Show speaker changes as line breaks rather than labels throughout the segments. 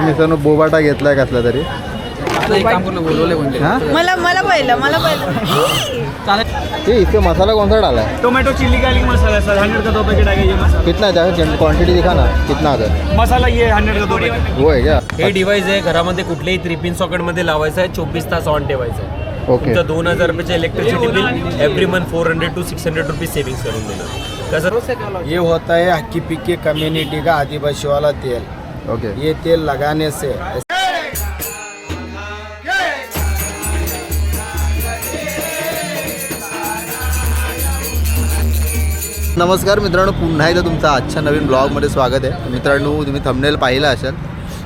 मित्रांनो बोबाटा घेतलाय कसला तरी.
मला मला पहिलं मला पहिलं.
ये इसके मसाला कौन सा डाला है
tomato chilli garlic masala sir hundred का दो पैकेट आएगा ये मसाला
कितना है क्वांटिटी दिखा ना कितना आता है
मसाला ये हंड्रेड का दो पैकेट
वो है क्या
हे डिव्हाइस आहे घरामध्ये कुठल्याही थ्री पिन सॉकेटमध्ये लावायचं आहे चोवीस तास ऑन ठेवायचं आहे.
ओके
तुमचं दोन हजार रुपयाचं electricity bill every month four hundred to six hundred rupees savings करून देणार. कसं?
ये होता है हक्की पिक्की कम्युनिटी का आदिवासी वाला तेल.
ओके.
ये तेल लगाने से
नमस्कार मित्रांनो पुन्हा एकदा तुमचं आजच्या नवीन ब्लॉगमध्ये स्वागत आहे. मित्रांनो तुम्ही थंबनेल पाहिलं असेल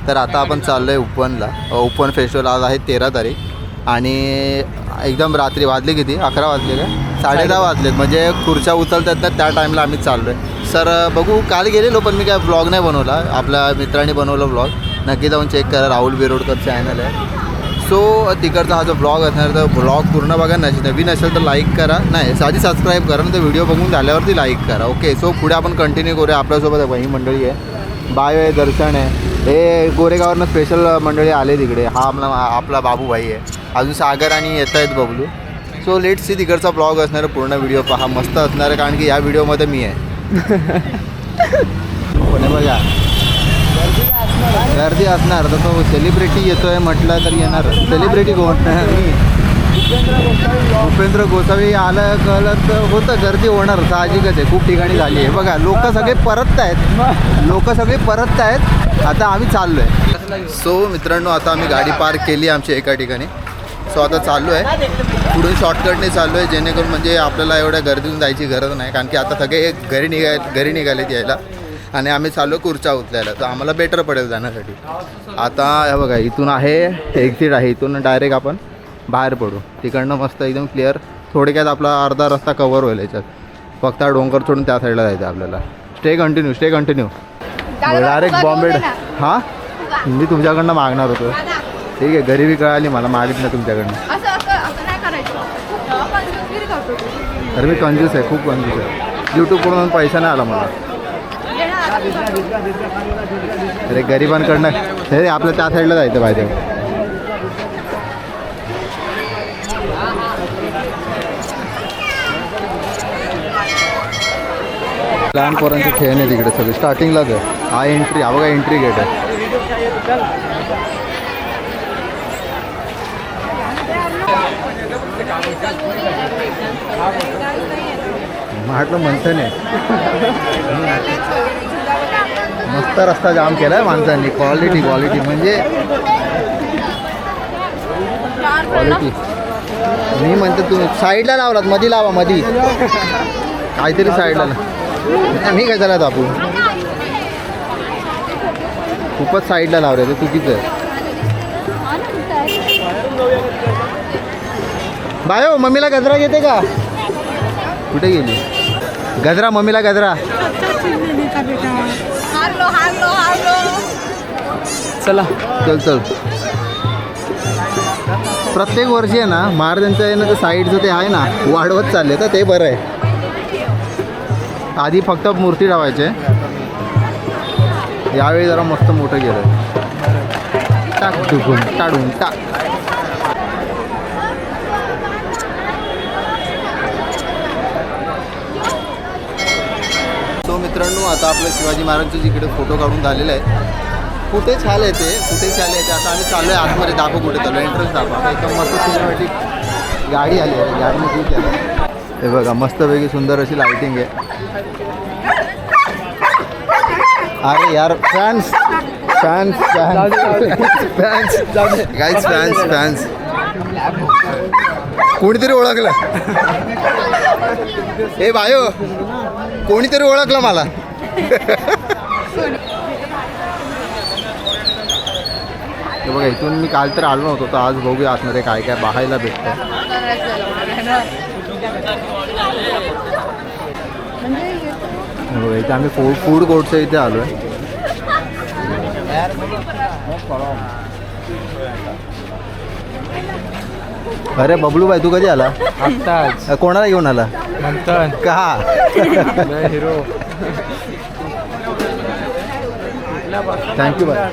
तर आता आपण चाललो आहे उपवनला उपवन फेस्टिवल आज आहे तेरा तारीख. आणि एकदम रात्री वाजले किती? अकरा वाजले का? साडे दहा वाजलेत. म्हणजे खुर्च्या उचलतात ना त्या टाईमला आम्ही चाललो आहे सर बघू काल गेलेलो पण मी काय ब्लॉग नाही बनवला. आपल्या मित्रांनी बनवला ब्लॉग नक्की जाऊन चेक करा. राहुल बिरोडकर चॅनल आहे. सो तिकडचा हा जो ब्लॉग असणार तर ब्लॉग पूर्ण बघा. नसेल नवीन असेल तर लाईक करा. नाही आधी सबस्क्राईब करा ना तर व्हिडिओ बघून झाल्यावरती लाईक करा. ओके सो पुढे आपण कंटिन्यू करूया. आपल्यासोबत ही मंडळी आहे. बाय आहे दर्शन आहे. हे गोरेगावरनं स्पेशल मंडळी आले तिकडे. हा आपला आपला बाबूभाई आहे. अजून सागर आणि येत आहेत बबलू. सो लेट सी तिकडचा ब्लॉग असणार आहे पूर्ण व्हिडिओ पहा मस्त असणार आहे कारण की या व्हिडिओमध्ये मी आहे. पुणे बघा? गर्दी असणार तर तो सेलिब्रिटी येतोय म्हटलं तर येणार. सेलिब्रिटी कोण? उपेंद्र गोसावी आलं कळलं तर होतं गर्दी होणार साहजिकच आहे खूप ठिकाणी झाली आहे. बघा लोक सगळे परतत आहेत. लोक सगळे परतत आहेत. आता आम्ही चाललो आहे सो मित्रांनो आता आम्ही गाडी पार्क केली आमच्या एका ठिकाणी. सो आता चाललो आहे. पुढून शॉर्टकटने चाललो आहे जेणेकरून म्हणजे आपल्याला एवढ्या गर्दीतून जायची गरज नाही. कारण की आता सगळे घरी निघाय घरी निघालेत यायला. आणि आम्ही चाललो खुर्च्या उचलायला. तर आम्हाला बेटर पडेल जाण्यासाठी. आता हे बघा इथून आहे एक्झिट आहे. इथून डायरेक्ट आपण बाहेर पडू. तिकडनं मस्त एकदम क्लिअर थोडक्यात आपला अर्धा रस्ता कवर होईल याच्यात. फक्त डोंगर सोडून त्या साईडला जायचं आपल्याला. Stay continue stay continue direct Bombay हां? मी तुमच्याकडनं मागणार होतो. ठीक आहे गरिबी कळाली मला मागितलं तुमच्याकडनं.
असं असं असं नाही करायचं. पंचवीस करतो
अरे मी कंजूस आहे खूप कंजूस आहे. यूट्यूबकडून पैसा नाही आला मला. अरे गरिबांकडनं हे आपलं त्या साईडला जायचं पाहिजे लहान पोरांचे खेळणे तिकडे सगळे. स्टार्टिंगलाच आहे. हा एंट्री हा बघा एंट्री गेट आहे. म्हटलं म्हणतं नाही मस्त रस्ता जाम केलाय माणसांनी. क्वालिटी क्वालिटी म्हणजे क्वालिटी मी म्हणतो तुम्ही साईडला लावलात मधी लावा मधी. काहीतरी साईडला मी काय झाला आपण खूपच साईडला लावले ते चुकीचं आहे. बायो मम्मीला गजरा घेते का? कुठे गेली? गजरा मम्मीला गजरा. चला चल चल. प्रत्येक वर्षी आहे ना महाराजांचं आहे ना ते साईडचं ते आहे ना वाढवत चालले तर ते बरं आहे. आधी फक्त मूर्ती ठेवायचे. यावेळी जरा मस्त मोठं गेलं टाक टुकून काढून टाक सो मित्रांनो आता आपलं शिवाजी महाराजांचं जिकडे फोटो काढून झालेलं आहे कुठे छान येते कुठे छान येते आता आम्ही चाललो आहे आतमध्ये दाखव कुठे चाललो एंट्रन्स दाखवा. एकदम मस्त सिनेमॅटिक गाडी आली आहे गाडीने ठीक आहे. हे बघा मस्तपैकी सुंदर अशी लायटिंग आहे. अरे यार fans fans fans guys fans fans कोणीतरी ओळखलं. हे बायो कोणीतरी ओळखलं मला. हे बघा इथून मी काल तर आलो नव्हतो तर आज बघूया आतमध्ये काय काय पाहायला भेटतं. हे बघा इथे आम्ही फूड फूड कोर्टच्या इथे आलो आहे अरे बबलू भाई तू कधी आला?
आत्ताच.
कोणाला घेऊन आला? का?
हिरो.
थँक्यू बाय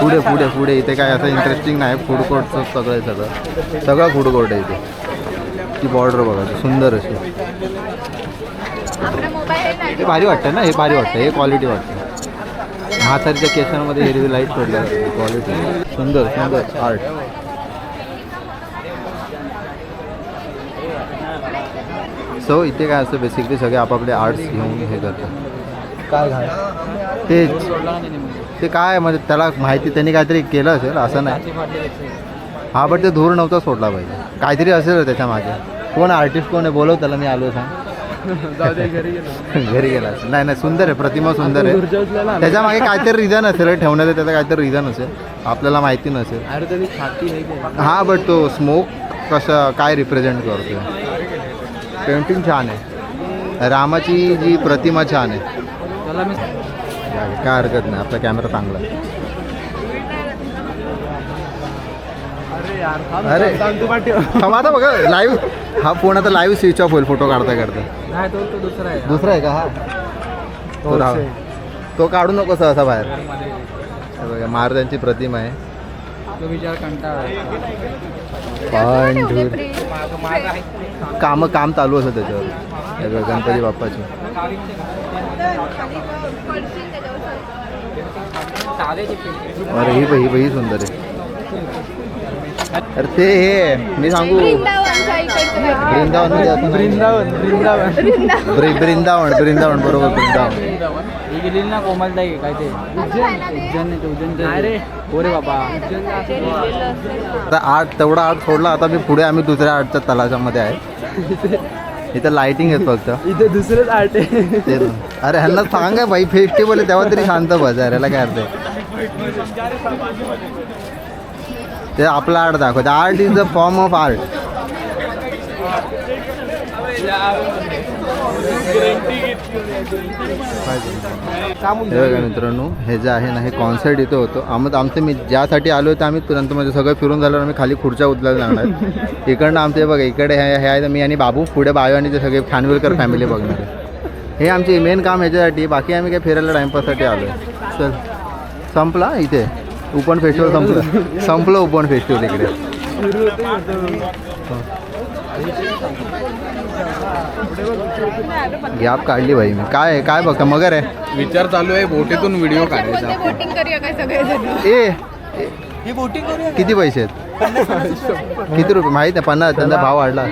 पुढे पुढे पुढे. इथे काय असं इंटरेस्टिंग नाही. फूड कोर्टचं सगळं आहे सगळं. सगळं फूड कोर्ट आहे इथे. ती बॉर्डर बघा सुंदर अशी.
आपला मोबाईल आहे
हे
ना
भारी वाटतं ना? हे भारी वाटतं हे क्वालिटी वाटतं म्हातारीच्या केसांमध्ये हिरवी लाइट पडली. क्वालिटी सुंदर सुंदर आर्ट सो इथे काय असतं बेसिकली सगळे आपापले आर्ट्स घेऊन हे करतात. काय घाल तेच. ते काय म्हणजे त्याला माहिती त्यांनी काहीतरी केलं असेल असं नाही. हा बट ते धूर नव्हता सोडला पाहिजे. काहीतरी असेल त्याच्यामागे. कोण आर्टिस्ट कोण आहे? बोलव त्याला मी आलो सांग. घरी गेला. असेल. नाही नाही सुंदर आहे प्रतिमा सुंदर आहे. त्याच्यामागे काहीतरी रिझन असेल रे, ठेवण्याचं त्याचं काहीतरी रिझन असेल. आपल्याला माहिती नसेल.
अरे त्याची छाती आहे
हा बट तो स्मोक कसं काय रिप्रेझेंट करतोय? पेंटिंग छान आहे. रामाची जी प्रतिमा छान आहे. काय हरकत नाही आपला कॅमेरा चांगला आहे. अरे. थांब आता बघा लाईव्ह हा फोन आता लाईव्ह स्विच ऑफ होईल फोटो काढता काढता.
नाही तो तो दुसरा आहे.
दुसरा आहे का? हा. तो राव. तो काढू नको सहसा बाहेर. हे बघा महाराजांची प्रतिमा आहे.
तो विचार कंटाळा
काम काम चालू असं त्याच्यावर. हे बघा, गणपती बाप्पाची. अरे ही बघ, ही बघ, ही सुंदर आहे. अरे ते हे मी सांगू
वृंदावनच्या इकडचं काय?
वृंदावनमध्ये असं नाही.
वृंदावन वृंदावन
ब्रि- वृंदावन वृंदावन बरोबर वृंदावन
ही गेली ना कोमलताई काय ते
असं आहे ना ते?
उज्जैन ते उज्जैन ओरे बाबा
ते लिहिलेलं असेल ना.
आता आठ तेवढा आठ सोडला आता मी पुढे आम्ही दुसऱ्या आठच्या तलाशामध्ये आहे इथं लाइटिंग आहे फक्त
इथे दुसरंच आर्ट आहे
ते अरे ह्यांना सांगा भाई फेस्टिवल आहे तेव्हा तरी शांत बस याला काय अर्थ आहे ते आपला आर्ट दाखवतं. Art is the form of art बघा मित्रांनो हे जे आहे ना हे कॉन्सर्ट इथं होतं. आम्ही आमचं मी ज्यासाठी आलो होतो आम्ही तुरंत म्हणजे सगळं फिरून झाल्यावर आम्ही खाली खुर्च्या उचलायला लागणार इकडनं आमचे बघा इकडे हे हे आहे मी आणि बाबू पुढे बायो आणि ते सगळे खानविलकर फॅमिली बघणार हे आमचे मेन काम ह्याच्यासाठी बाकी आम्ही काय फिरायला टाइमपाससाठी आलो आहे चल संपला इथे. ओपन फेस्टिवल संपलं. संपलं ओपन फेस्टिवल इकडे. गॅप काढली भाई मी. काय आहे? काय बघता? मगर आहे.
विचार चालू आहे बोटीतून व्हिडिओ काढायचा.
त्याच्यामध्ये बोटिंग करूया काय सगळेजण?
ए किती पैसे आहेत? किती रुपये? माहीत आहे पन्नास त्यांचा भाव वाढला.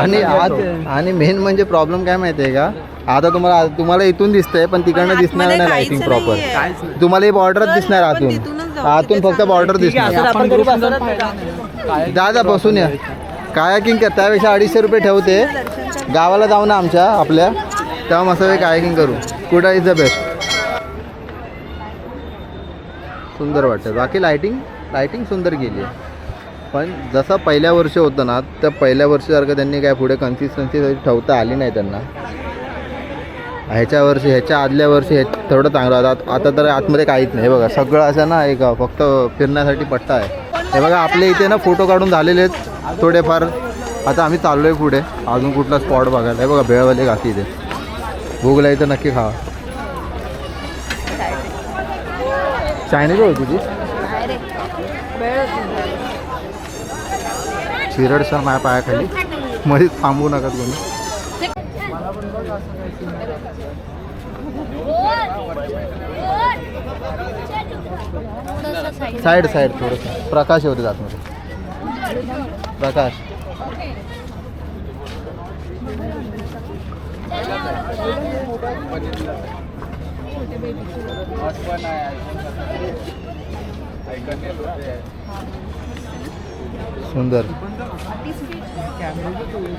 आणि आज आणि मेन म्हणजे प्रॉब्लेम काय माहिती आहे का? आता तुम्हाला तुम्हाला इथून दिसतंय पण तिकडनं दिसणार नाही लाइटिंग प्रॉपर तुम्हाला ही बॉर्डरच दिसणार आतून. आतून फक्त बॉर्डर दिसणार. जा जा बसून या. कायाकिंग कर त्यापेक्षा अडीचशे रुपये ठेवते. गावाला जाऊ ना आमच्या आपल्या. तेव्हा मस्त कायाकिंग करू. कुठं इज द बेस्ट सुंदर वाटतं. बाकी लायटिंग लायटिंग सुंदर केली आहे. पण जसं पहिल्या वर्षी होतं ना त्या पहिल्या वर्षीसारखं त्यांनी काय पुढे कन्सिस्टन्सी ठेवता आली नाही त्यांना. ह्याच्या वर्षी ह्याच्या आदल्या वर्षी हे थोडं चांगलं होतं. आत- आता तर आतमध्ये काहीच नाही. हे बघा सगळं असं ना एक फक्त फिरण्यासाठी पट्टा आहे. हे बघा आपल्या इथे ना फोटो काढून झालेले आहेत थोडेफार. आता आम्ही चाललो आहे पुढे. अजून कुठला स्पॉट बघायला. हे बघा भेळवाले घाती इथे. भूक लागली तर नक्की खावा. चायनीज होती ती शिरडसर माझ्या पायाखाली. मध्येच थांबू नका तुम्ही. साईड साईड थोडंसं. प्रकाश होते आतमध्ये. प्रकाश. सुंदर.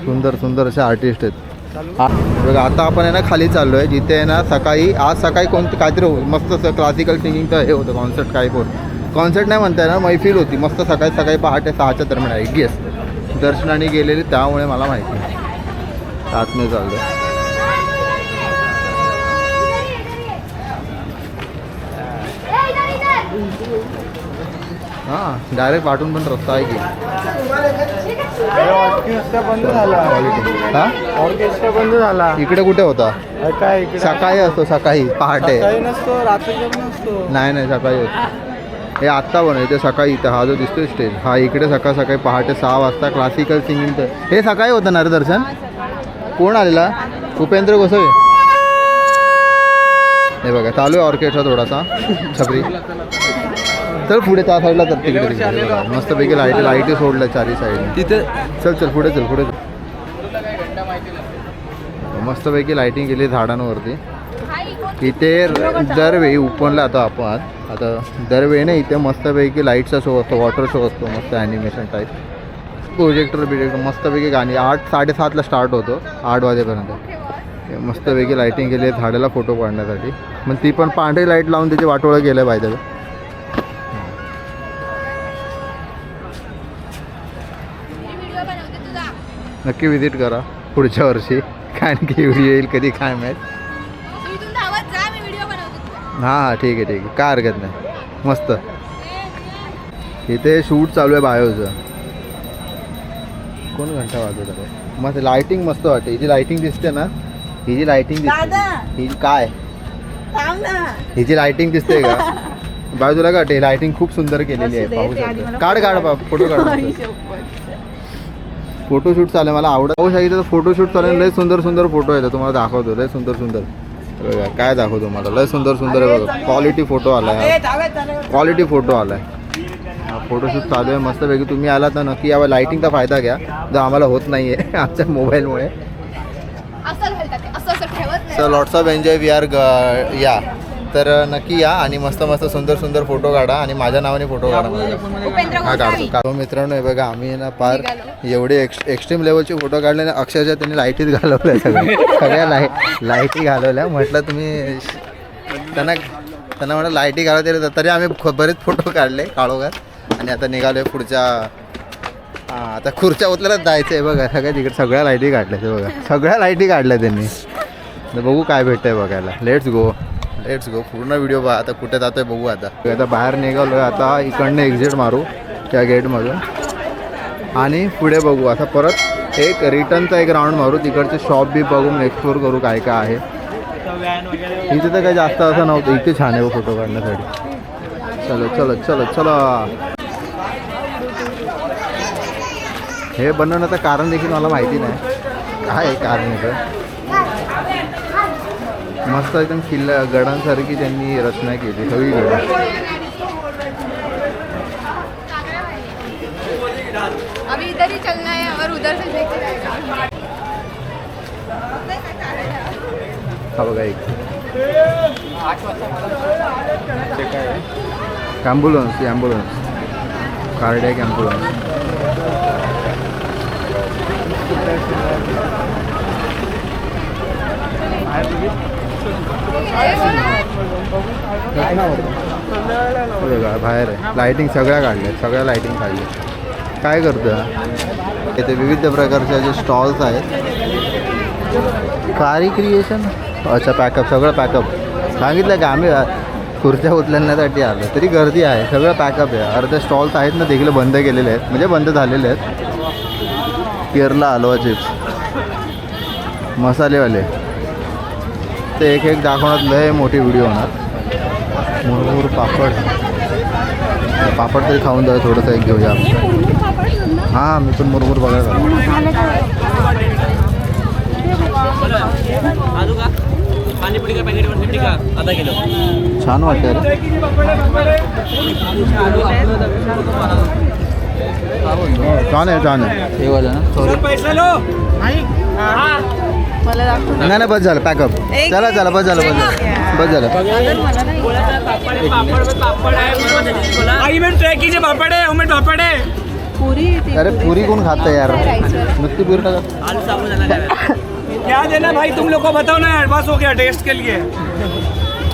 सुंदर सुंदर असे आर्टिस्ट आहेत. बघा आता आपण आहे ना खाली चाललो आहे जिथे आहे ना सकाळी आज सकाळी कोणतं काहीतरी हो- मस्त असं क्लासिकल सिंगिंगचं हे होतं कॉन्सर्ट काही पण कॉन्सर्ट नाही म्हणता येणार मैफिल होती. मस्त सकाळी सकाळी पहाटे सहाच्या दरम्यान आहे. गेस दर्शनाने गेलेली त्यामुळे मला माहिती आहे. आतमध्ये चाललो आहे हां डायरेक्ट पाठवून पण रस्ता आहे की. हां?
ऑर्केस्ट्रा बंद झाला.
इकडे कुठे होता?
काय इकडे?
सकाळी असतो सकाळी. पहाटे.
नसतो रात्री नसतो.
नाही नाही सकाळी होतो. हे आत्ता पण इथे सकाळी इथं हा जो दिसतोय स्टेज हा इकडे सकाळ सकाळी पहाटे सहा वाजता क्लासिकल सिंगिंग हे सकाळी होतं ना रे दर्शन? कोण आलेला? उपेंद्र गोसावी? हे बघा चालू आहे ऑर्केस्ट्रा थोडासा. छपरी चल पुढे त्या साईडला तर तिकडे. मस्तपैकी लाईटी लाईटी सोडल्या चारी साईड
तिथे
चल चल पुढे चल पुढे चल. मस्तपैकी लाईटिंग केली झाडांवरती. इथे दरवेळी उपनला आता आपण. आता दरवेळी ना इथे मस्तपैकी लाईटचा शो असतो वॉटर शो असतो मस्त ॲनिमेशन टाईप प्रोजेक्टर बिजेक्टर मस्तपैकी गाणी. आठ साडेसातला स्टार्ट होतो आठ वाजेपर्यंत. मस्तपैकी लाईटिंग केली आहे झाडाला फोटो काढण्यासाठी. मग ती पण पांढरी लाइट लावून त्याची वाटोळं केलं पाहिजे नक्की विजिट करा पुढच्या वर्षी. कारण की येईल कधी काय माहीत. हां हां ठीक आहे ठीक आहे. काय हरकत नाही. मस्त. इथे शूट चालू आहे बायोचं. कोण घंटा वाजवत आहे? मस्त लायटिंग मस्त वाटते. ही जी लायटिंग दिसते ना? ही जी लायटिंग दिसते ही काय? ही जी लायटिंग दिसते का? बायो तुला काय लायटिंग खूप सुंदर केलेली आहे पाहू शकतो. काढ काढ बा फोटो काढ. फोटोशूट चालू आहे. मला आवडत पाहू शकतो फोटोशूट चालू आहे. लय सुंदर सुंदर फोटो येतात. तुम्हाला दाखवतो. लय सुंदर सुंदर. बघा काय दाखवतो मला लय सुंदर सुंदर आहे बघा. क्वालिटी फोटो आलाय क्वालिटी फोटो आलाय. फोटोशूट चालू आहे. मस्तपैकी तुम्ही आला तर नक्की यावर लाईटिंगचा फायदा घ्या. जो आम्हाला होत नाही. आहे आमच्या मोबाईलमुळे lots of enjoy we are या. तर नक्की या आणि मस्त मस्त सुंदर सुंदर फोटो काढा आणि माझ्या नावाने फोटो काढा हा काढतो. मित्रांनो हे बघा आम्ही ना फार
निघालो.
एवढे एक्स एक्स्ट्रीम लेवलचे फोटो काढले ना अक्षरशः त्यांनी लाईटीत घालवल्या सगळ्या. सगळ्या लाइट लाईटी घालवल्या. म्हटलं तुम्ही त्यांना त्यांना म्हटलं लाईटी घालवते तरी आम्ही बरेच फोटो काढले काळोगात आणि आता निघालोय पुढच्या हां आता खुर्च्या उतरत जायचं आहे बघा सगळ्या तिकडे सगळ्या लाईटी काढल्या. ते बघा सगळ्या लाईटी काढल्या त्यांनी. तर बघू काय भेटतंय बघायला. लेट्स गो लेट्स गो पूर्ण व्हिडिओ बघा. आता कुठे जातोय बघू आता. आता बाहेर निघालो आहे आता इकडनं एक्झिट मारू. त्या गेटमधून आणि पुढे बघू. आता परत एक रिटर्नचा एक राऊंड मारू. तिकडचे शॉप बी बघून एक्सप्लोर करू काय काय आहे. इथे तर काही जास्त असं नव्हतं. इथे छान आहे फोटो काढण्यासाठी. चलो चलो चलो चलो. हे बनवण्याचं कारण देखील मला माहिती नाही. काय कारण याचं मस्त एकदम किल्ला गडांसारखी त्यांनी रचना केली सगळी गड.
अभी इधर ही चलना है और उधर से देखे जाएगा।
हा बघा एक. ॲम्ब्युलन्स ॲम्ब्युलन्स कार्डियक ॲम्ब्युलन्स बघा बाहेर आहे. लाईटिंग सगळ्या काढल्या सगळ्या लाईटिंग काढल्या काय करतं इथे विविध प्रकारचे जे स्टॉल्स आहेत. कारी क्रिएशन अच्छा पॅकअप सगळं पॅकअप सांगितलं का आम्ही खुर्च्या उचलण्यासाठी आलो. तरी गर्दी आहे. सगळं पॅकअप आहे. अर्धे स्टॉल्स आहेत ना देखील बंद केलेले आहेत. म्हणजे बंद झालेले आहेत. केरला हलवा चिप्स मसालेवाले. ते एक एक दाखवण्यात लय मोठी व्हिडिओ होणार. मुरमुर पापड. पापड तरी खाऊन जाऊ थोडंसं एक घेऊया. हाँ मी पण मुरमुर बघायला छान वाटतं रे. छान आहे छान आहे. हे वाला ना नाही नाही बस झालं पॅकअप चला चला बस झालं बस झालं. बस झालं.
आई में ट्रैक कीजिए पापड़ है उमेट पापड़ है
अरे पुरी कोण खातं यार? नुसती पुरी टाका
क्या देना भाई तुम लोग को बताओ ना एडवांस हो गया टेस्ट के लिए.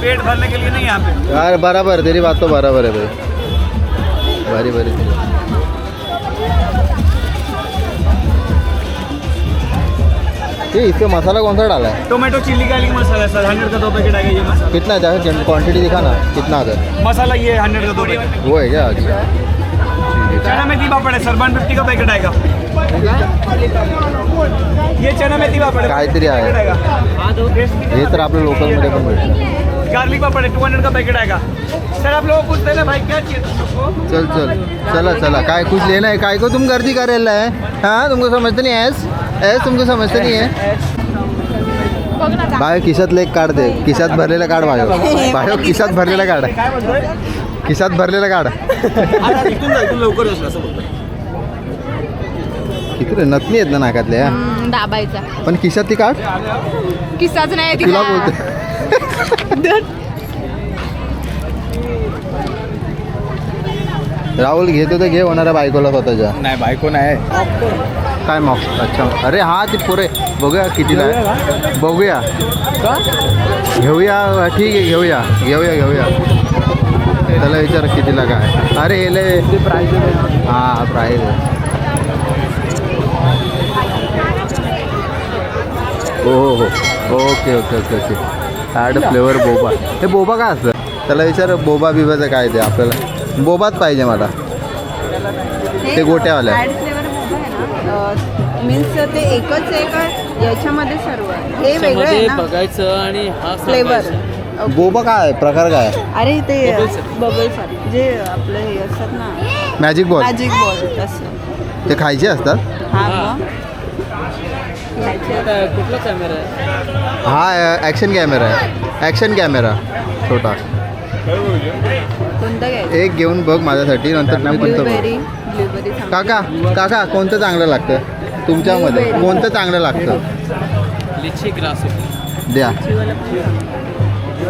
पेट भरने के लिए नहीं यहाँ पे.
यार बराबर तेरी बात तो बराबर है भाई. भारी भारी. ये इसके मसाला कौन सा डाला है?
टोमेटो चिल्ली गार्लिक मसाला है सर हंड्रेड का दो पैकेट आएगा ये मसाला।
कितना है? क्वांटिटी दिखा ना कितना आता
मसाला ये हंड्रेड का दो पैकेट।
वो है क्या अच्छा
चना मेथी पापड़ है सर वन फिफ्टी का पैकेट आएगा। ये चना मेथी पापड़ है
काहीतरी आहे. हे तर आपल्या लोकलमध्ये पण भेटतं
गार्लिक पापड़ टू हंड्रेड का पैकेट आएगा। सर आप लोगों को पूछते ना भाई क्या चाहिए
चल चल। चला चला। काय कुछ लेना है? काय को तुम गर्दी करेला है? हाँ तुमको समझते नहीं है ऐस तुमको समझते नहीं है?
दा-
बाय खिशातलं एक काढ दे। खिशात भरलेला काढ बायो बायो खिशात भरलेला काढ खिशात भरलेला काढ किती रे नथनी आहेत ना नाकातल्या
दाबायचा.
पण खिशात ती काढ
किस्साच नाही
तुला. बोलते. राहुल घेतो तर घे होणाऱ्या बायकोला स्वतःच्या.
नाही बायको नाही.
काय मग? अच्छा. अरे हा ते पुरे. बघूया कितीला आहे. बघूया. घेऊया ठीक आहे घेऊया. घेऊया घेऊया. त्याला विचार कितीला काय. अरे हे लय. हां प्राईज आहे. हो हो हो. Okay okay okay okay. Add flavour boba. हे बोबा काय असतं त्याला विचार बोबा बिबाचं काय ते आपल्याला? बोबाच पाहिजे मला. ते गोट्यावाल्या.
ॲड फ्लेवर मीन्स ते एकच आहे का याच्यामध्ये सर्व आहे? हे वेगळं आहे ना.
बघायचं आणि हा
फ्लेवर
बोबा काय आहे? प्रकार काय आहे?
अरे ते बबल्स जे आपलं हे असतात ना.
मॅजिक बॉल
मॅजिक बॉल तसं.
ते खायचे असतात?
हा मग.
कुठला कॅमेरा आहे?
हा ॲक्शन कॅमेरा आहे. ॲक्शन कॅमेरा छोटा. एक घेऊन बघ माझ्यासाठी नंतर तुम्ही तुमचं
ब्लूबेरी
बघ.
ब्लूबेरी
काका काका कोणतं चांगलं लागतं? तुमच्यामध्ये कोणतं चांगलं लागतं?
लिची ग्रास
द्या.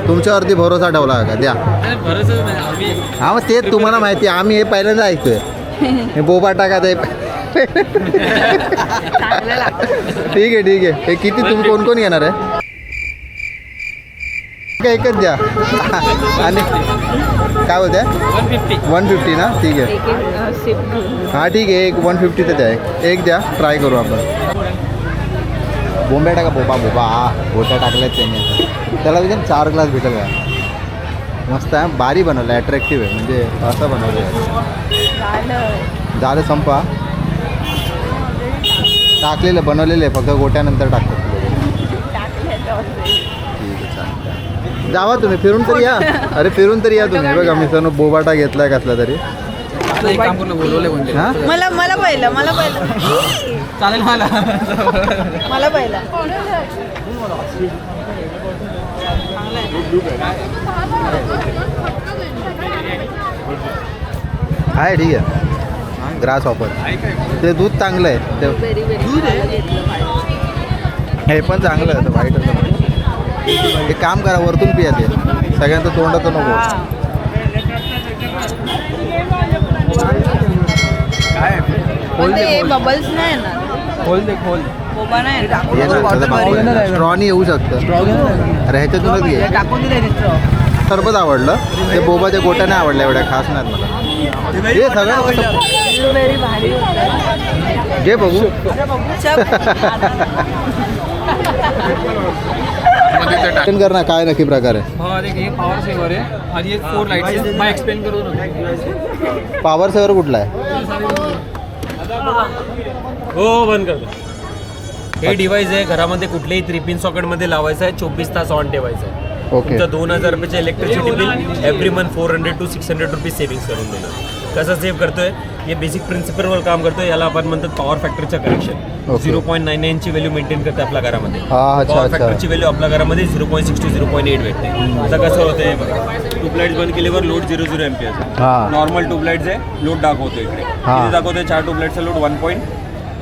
तुमच्यावरती भरोसा ठेवला का? द्या.
बरंच आम्ही
हा मग तेच तुम्हाला माहिती आहे आम्ही हे पहिल्यांदा ऐकतोय. हे बोबा टाका ते
चांगलं लागतं.
ठीक आहे ठीक आहे. हे किती तुम्ही कोण कोण येणार आहे? का एकच द्या. आणि काय बोलते
वन फिफ्टी
ना? ठीक आहे.
एक एक सिप घेऊन.
हाँ ठीक आहे. एक वन फिफ्टीचं द्या. एक. एक द्या. ट्राय करू आपण. बोंब्या टाका बोबा बोबा. हा बोट्या टाकल्यात त्यांनी. त्याला विचार चार ग्लास भेटेल का? मस्त आहे. बारी बनवलं. अट्रॅक्टिव्ह आहे. म्हणजे असं बनवलं आहे
झालं.
झालं संपा. टाकलेलं बनवलेलं आहे. फक्त गोट्यानंतर जावा तुम्ही फिरून तरी या. अरे फिरून तरी या तुम्ही. बघा मी सर बोबाटा घेतलाय कसला तरी.
म्हणजे.
हां?
मला मला पहिलं मला पहिलं.
चालेल मला.
मला पहिलं.
आहे ठीक आहे. ग्रास ऑफर ते दूध चांगलं आहे. ते हे पण चांगलं आहे वाईट असं एक काम करा वरतून पिया ते. सगळ्यांचं तोंडाचं नको.
पण ते बबल्स नाही येणार.
खोल दे खोल.
बोबा नाही
ये
येणार
ना स्ट्रॉनी येऊ शकतं. अरे ह्याच्यातूनच घे.
टाकून दिले
सरबत आवडलं. ते बोबाच्या गोट्या नाही आवडल्या एवढ्या खास नाहीत मला. हे सगळं कसं
ब्लूबेरी भारी होतं.
घे बघू. कर ना काय नक्की प्रकार आहे?
हा देख हे पॉवर सेवर आहे. आणि एक फोर एक्सप्लेन करू ना
पॉवर सेवर कुठला आहे?
हो बंद करतो हे डिव्हाइस आहे घरामध्ये कुठल्याही थ्री पिन सॉकेटमध्ये लावायचं आहे चोवीस तास ऑन ठेवायचं आहे.
ओके
तुमचं दोन हजार रुपयाचं electricity bill every month four hundred to six hundred rupees savings करून देणार. कसं सेव्ह करतोय हे बेसिक प्रिन्सिपलवर काम करतोय याला आपण म्हणतात पॉवर फॅक्टरचं करेक्शन. झिरो पॉईंट नाईन नाईनची व्हॅल्यू मेंटेन करते आपल्या घरामध्ये.
अच्छा,
पॉवर. फॅक्टरची व्हॅल्यू आपल्या घरामध्ये zero point six two zero point eight भेटते. आता कसं होतंय ट्यूबलाईट बंद केल्यावर लोड झिरो झिरो एम्पियर
हां.
नॉर्मल ट्यूबलाईट्स आहे लोड दाखवतो इकडे.
हा.
दाखवतोय चार ट्यूबलाईटचा load one point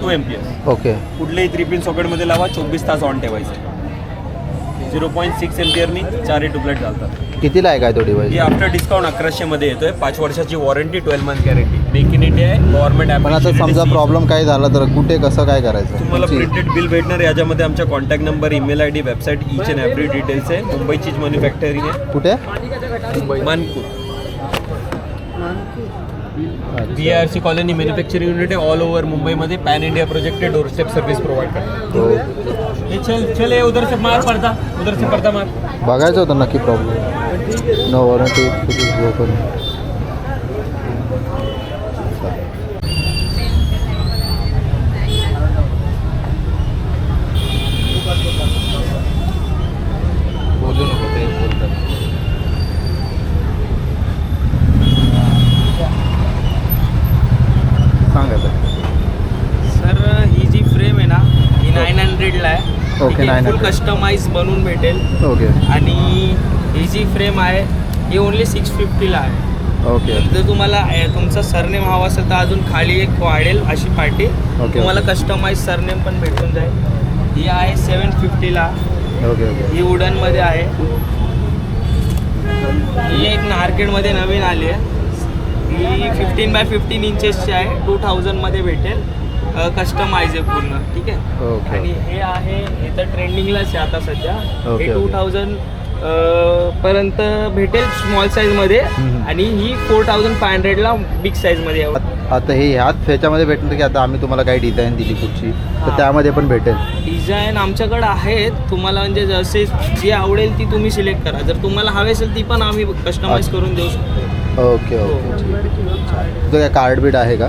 two ampere
okay
कुठल्याही थ्री पिन सॉकेटमध्ये लावा चोवीस तास ऑन ठेवायचं. झिरो पॉईंट सिक्स एम्पियरनी चारही ट्यूबलाईट चालतात
कितीला आहे काय तो
ही
डिवाइस
आफ्टर डिस्काउंट अकराशे मध्ये येतोय. पाच वर्षाची warranty twelve month guarantee make in India आहे गव्हर्नमेंट
पण आता समजा प्रॉब्लेम काय झाला तर कुठे कसं काय करायचं?
तुम्हाला
तुमची-
प्रिंटेड बिल भेटणार याच्यामध्ये आमच्या contact number email I D website each and every details आहे. मुंबई चीज मॅन्युफॅक्चरिंग आहे.
कुठे?
Manpur. B R C colony manufacturing unit आहे. ऑल ओव्हर मुंबईमध्ये pan India project door step service provide करतात.
हो.
ये चल चले उधर से मार पड़ता उधर से पड़ता मार.
बघायचं होतं नक्की problem No warranty it
is broken.
Sir ji frame okay
full customise बनून भेटेल.
ओके.
आणि ही जी फ्रेम आहे. ही ओनली सिक्स फिफ्टीला आहे.
ओके
जर तुम्हाला अ, तुमचा सरनेम हवा असेल तर अजून खाली एक वाढेल अशी पार्टी. तुम्हाला कस्टमाइज सरनेम पण भेटून जाईल. ही आहे सेवन फिफ्टीला
ओके ओके
ही वुडनमध्ये आहे. ही एक मार्केटमध्ये नवीन आली आहे. ही फिफ्टीन बाय फिफ्टीन इंचेसची आहे. टू थाउजंडमध्ये भेटेल. कस्टमाइज आहे पूर्ण ठीक आहे?
ओके
आणि हे आहे हे तर ट्रेंडिंगलाच आहे आता सध्या.
ओके,
हे टू
ओके.
थाउजंड पर्यंत भेटेल स्मॉल साईजमध्ये. आणि ही फोर थाउजंड फाय हंड्रेडला बिग साईजमध्ये
आत- हे ह्याच ह्याच्यामध्ये भेटलं की आता आम्ही तुम्हाला काही डिझाईन दिली कुठची तर
हां.
त्यामध्ये पण भेटेल.
डिझाईन आमच्याकडे आहेत. तुम्हाला म्हणजे जसे जी आवडेल ती तुम्ही सिलेक्ट करा. जर तुम्हाला हवे असेल ती पण आम्ही कस्टमाइज करून देऊ शकतो.
ओके
हो.
ओके. ठीक आहे, ठीक आहे. तुझं काय कार्ड बीड आहे का?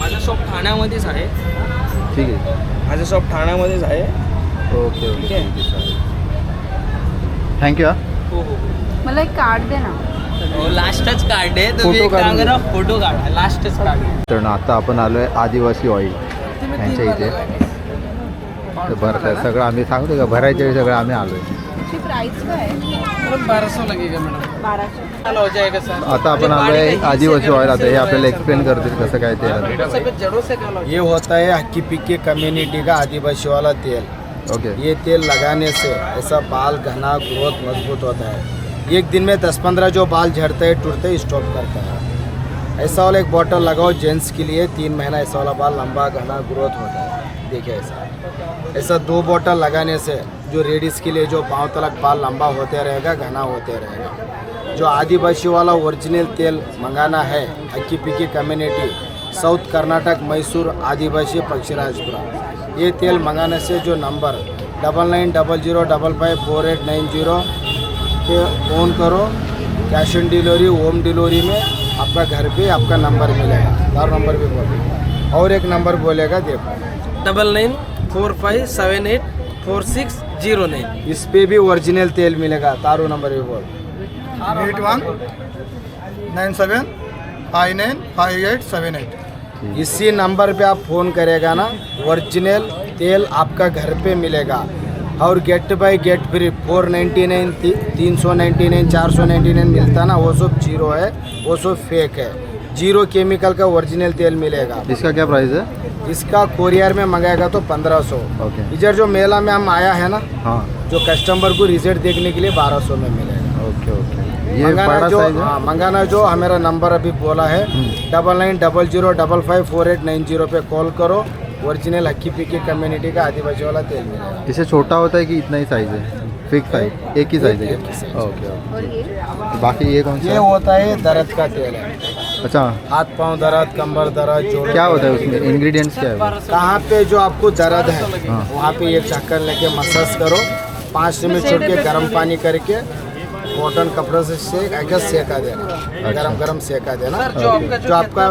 माझं शॉप ठाण्यामध्येच आहे.
ठीक आहे.
माझं शॉप ठाण्यामध्येच आहे.
Okay okay.
ठीक आहे.
थँक्यू हां.
हो हो
मला एक कार्ड दे ना.
हो लास्टच कार्ड आहे. तुम्ही
फोटो
एक काम
काढून
करा
घे.
फोटो काढा. लास्टच कार्ड
तर आता आपण आलो आहे आदिवासी ऑइल यांच्या इथे. तर काय सगळं आम्ही सांगतो का? भरायच्या वेळी सगळं आम्ही आलो आहे
त्याची प्राइस काय आहे?
बारह सौ लगेगा मैडम?
बाराशे.
हो जाएगा सर?
आता आपण आलो आहे आदिवासी ऑइल आता हे आपल्याला एक्सप्लेन करतील कसं काय ते.
सफेद जड़ों से क्या
ये होता है हक्की पिक्की कम्युनिटी का आदिवासी वाला तेल.
ओके
ये तेल लगाने से ऐसा बाल घना ग्रोथ मज़बूत होता है। एक दिन में दस पंद्रह जो बाल झड़ते हैं टूटते हैं स्टॉप करता है। ऐसा वाला एक बॉटल लगाओ जेंट्स के लिए, तीन महीना ऐसा वाला बाल लंबा, घना ग्रोथ होता है। देखिए ऐसा। ऐसा दो बॉटल लगाने से जो लेडीज़ के लिए जो पाँव तलक बाल लंबा होते रहेगा, घना होते रहेगा। जो आदिवासी वाला ओरिजिनल तेल मंगाना है अक्की पिक्की कम्युनिटी साउथ कर्नाटक मैसूर आदिवासी पक्षीराजपुरा। ये तेल मंगाने से जो number double nine double zero double five four eight nine zero पे फ़ोन करो cash on delivery home delivery में आपका घर पे आपका नंबर मिलेगा। और नंबर भी बोलेगा और एक नंबर बोलेगा देखो।
Double nine four five seven eight four six zero nine
इस पे भी ओरिजिनल तेल मिलेगा तारू नंबर भी बोल।
Eight one nine seven five nine five eight seven eight
इसी नंबर पे आप फ़ोन करेगा ना ओरिजिनल तेल आपका घर पे मिलेगा। और get buy get free four ninety nine तीन सौ नाइन्टी नाइन चार सौ नाइन्टी नाइन मिलता ना वो सब ज़ीरो है वो सब फेक है। ज़ीरो केमिकल का ओरिजिनल तेल मिलेगा।
इसका क्या प्राइस है?
इसका कोरियर में मंगाएगा तो पंद्रह सौ। इधर जो मेला में हम आया है ना
हाँ।
जो कस्टमर को रिज़ल्ट देखने के लिए बारह सौ में मिलेगा।
ओके ओके ये
मंगाना जो
हाँ।
मंगाना जो हमारा नंबर अभी बोला है double nine double zero double five four eight nine zero पे कॉल करो। ओरिजिनल हक्की पिक्की कम्युनिटी का आदिवासी वाला तेल मिलेगा
इससे छोटा होता है कि इतना ही साइज़ है? फिक्स साइज़ एक ही साइज़ है। ओके ओके बाकी ये कौन
ये
सा? है?
होता है दर्द का तेल है।
अच्छा।
हाथ पाँव दर्द कमर दर्द जोड़
क्या होता है उसमें? इंग्रेडिएंट्स क्या है?
कहाँ पे जो आपको दर्द है
हाँ।
वहाँ पे एक चक्कर लेके मसाज करो। पाँच मिनट छोड़ के गर्म पानी करके कॉटन कपड़े से सेक आके सेका देना। गरम गरम सेका देना।
जो आपका
जो आपका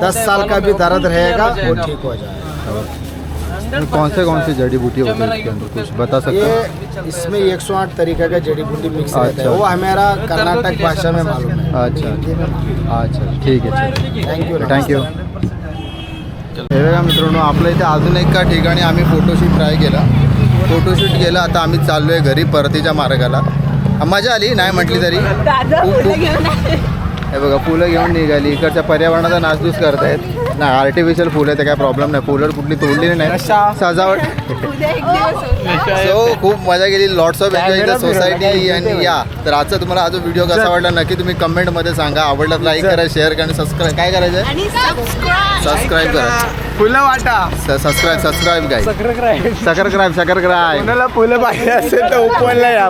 दस साल का भी दर्द रहेगा वो ठीक हो जाएगा।
कौन से कौन सी जड़ी बूटी होती है इसके अंदर कुछ बता सकते हो?
ये इसमें 108 तरीके का जड़ी बूटी मिक्स रहता
अच्छा।
है। वो हमारा कर्नाटक भाषा में मालूम है।
अच्छा। अच्छा अच्छा ठीक चल।
थैंक यू
थँक्यू हे बघा मित्रांनो आपल्या इथे अजून एका ठिकाणी आम्ही फोटोशूट ट्राय केला. फोटोशूट केला आता आम्ही चाललो आहे घरी परतीच्या मार्गाला. मजा आली नाही म्हटली तरी. हे बघा फुलं घेऊन निघाली. इकडच्या पर्यावरणाचा नासधूस करतायत. नाही आर्टिफिशियल फुलं आहे तर काय प्रॉब्लेम नाही. फुलं कुठली तोडली नाही. सजावट.
उद्या एक दिवस
सो खूप मजा केली. लॉट्स ऑफ एन्जॉय सोसायटी आणि या. तर आजचा तुम्हाला हा जो व्हिडिओ कसा वाटला नक्की तुम्ही कमेंटमध्ये सांगा. आवडला लाईक करा शेअर करा आणि सबस्क्राईब काय करायचं सबस्क्राईब करा.
फुलं वाटा.
सबस्क्राईब सबस्क्राईब गाय
सक्र
सकर क्राईब सकर क्राईब
फुलं पाहिजे असेल तर ओपनला या.